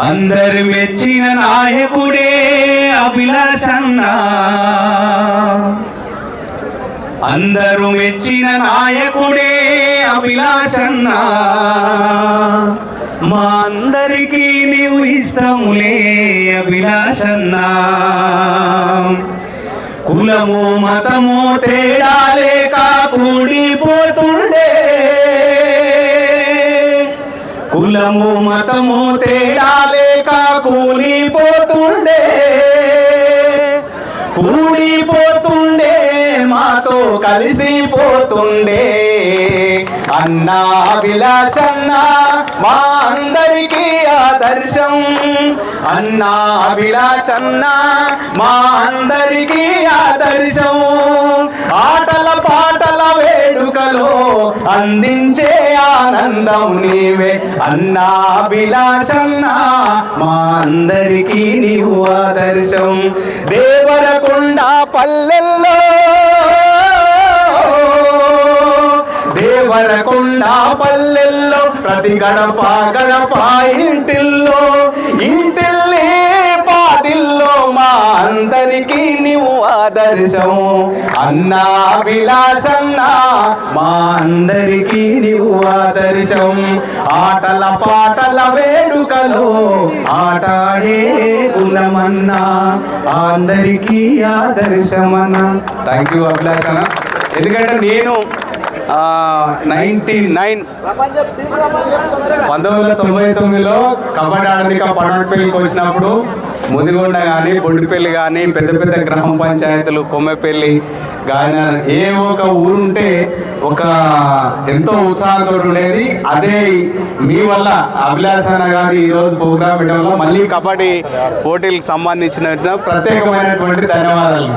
అందరు మెచ్చిన నాయకుడే అభిలాషన్న అందరు మెచ్చిన నాయకుడే అభిలాషన్న మా అందరికీ నీవు ఇష్టములే అభిలాషన్న కులము మతము తేడా లేక కులము మతము తేడా లేక కూలిపోతుండే. కూలిపోతుండే మాతో కలిసిపోతుండే. అన్నా అభిలాషన్న మా అందరికీ ఆదర్శం అన్నా అభిలాషన్న మా అందరికీ ఆదర్శం అందించే ఆనందం నీవే. అన్నా అభిలాషన్న మా అందరికీ నీవు ఆదర్శం. దేవరకొండ పల్లెల్లో దేవరకొండ పల్లెల్లో ప్రతి గడప గడప ఇంటిల్లో ఇంటిల్లే పాటిల్లో మా అందరికీ నీవు ఆదర్శం అన్నా విలాసన్నా మా అందరికీ నీవు ఆదర్శం. ఆటల పాటల వేడుకలో ఆటాడే కులమన్నా అందరికీ ఆదర్శమన్నా. థ్యాంక్ యూ అభిలాషన్న ఎందుకంటే నేను నైన్టీ నైన్ పంతొమ్మిది వందల తొంభై తొమ్మిదిలో కబడ్డీ ఆడదిక పడవపల్లికి వచ్చినప్పుడు ముదిగొండ కానీ బొండిపల్లి కానీ పెద్ద పెద్ద గ్రామ పంచాయతీలు కొమ్మెపల్లి కానీ ఏ ఒక ఊరు ఉంటే ఒక ఎంతో ఉత్సాహంతో ఉండేది అదే మీ వల్ల అభిలాషణ గారు ఈ రోజు ప్రోగ్రామ్ వల్ల మళ్ళీ కబడ్డీ పోటీలకు సంబంధించిన ప్రత్యేకమైనటువంటి ధన్యవాదాలు.